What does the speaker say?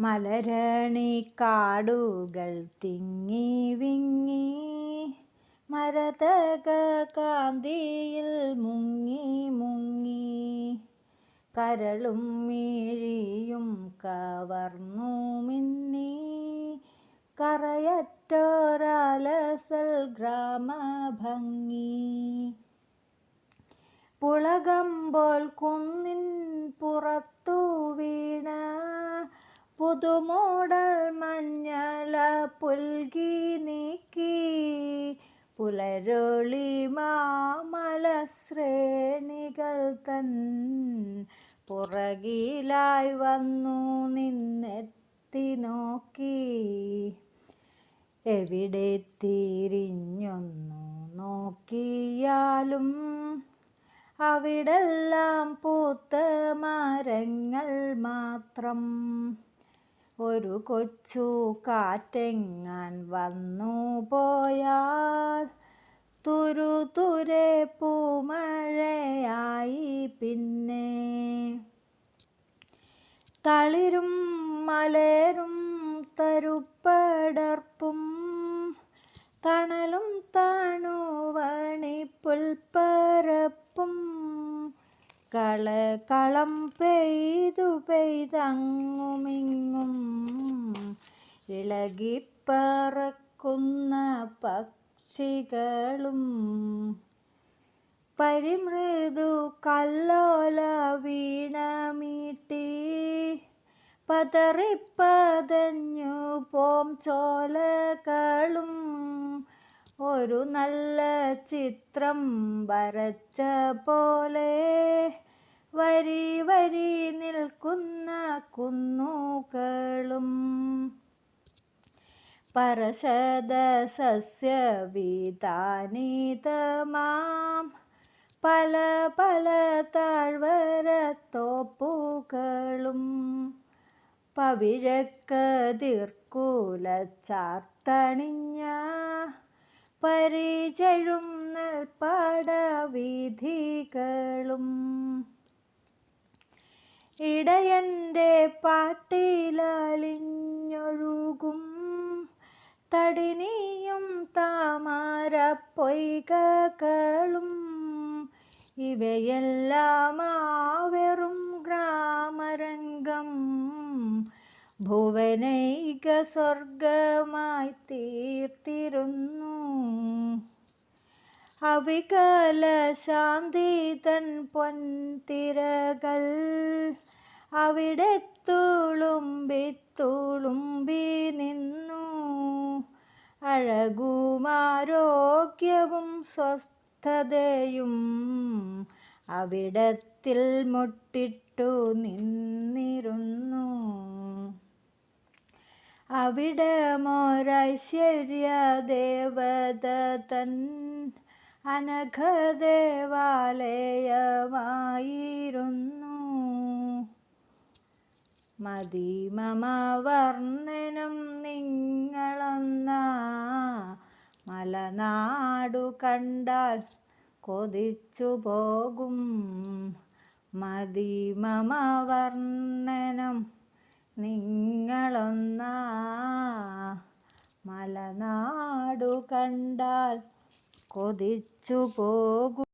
മലരണി കാടുകൾ തിങ്ങി വിങ്ങി മരതക കാന്തിയിൽ മുങ്ങി മുങ്ങി. കരളും മീഴിയും കവർന്നു മിന്നി കറയറ്റോരാലസൽ ഗ്രാമഭംഗി. പുളകമ്പോൾ കുന്നിൻ പുറത്തു പുതുമോടൽ മഞ്ഞല പുൽകി നീക്കി പുലരൊളി മാമല ശ്രേണികൾ തൻ പുറകിലായി വന്നു നിന്നെത്തി നോക്കി. എവിടെ തിരിഞ്ഞൊന്നു നോക്കിയാലും അവിടെല്ലാം പൂത്ത മരങ്ങൾ മാത്രം ഒരു കൊച്ചു കാറ്റെങ്ങാൻ വന്നു പോയാൽ തുരു തുരെ പൂമഴയായി പിന്നെ. തളിരും മലരും തരുപ്പടർപ്പും തണലും താണുവണി പുൽപ്പരപ്പും കളകളം പെയ്തു പെയ്തങ്ങുമിങ്ങും ഇളകിപ്പറക്കുന്ന പക്ഷികളും പരിമൃദു കല്ലോല വീണമീട്ടി. പതറിപ്പതഞ്ഞു പോം ചോലകളും. ഒരു നല്ല ചിത്രം വരച്ച പോലെ വരി വരി നിൽക്കുന്ന കുന്നുകളും പരശത സസ്യവിതാനിതമാം പല പല താഴ്വരത്തോപ്പുകളും തോപ്പുകളും പവിഴക്കതിർക്കുല ചാർത്തണിഞ്ഞ പരിചഴും നെൽപ്പാടവീഥികളും ഇടയന്റെ പാട്ടിലാലിഞ്ഞൊഴുകും. തടിനിയും താമര പൊയ്കകളും ഇവയെല്ലാം വെറും ഗ്രാമരംഗം. ഭുവനൈക സ്വർഗമായി തീർത്തിരുന്നു. അവികല ശാന്തി തൻ പൊൻതിരകൾ അവിടെ തുളുമ്പി തുളുമ്പി നിന്നു അഴകുമാരോഗ്യവും സ്വസ്ഥതയും അവിടത്തിൽ മുട്ടിട്ടു നിന്നിരുന്നു. അവിടമൊരൈശ്വര്യ ദേവത തൻ അനഘദേവാലയമായിരുന്നു. മതിമമ വർണനും നിങ്ങളൊന്ന. മലനാടു കണ്ടാൽ കൊതിച്ചു പോകും. മതിമമ വർണനം നിങ്ങളൊന്ന. മലനാടു കണ്ടാൽ കൊതിച്ചു പോകും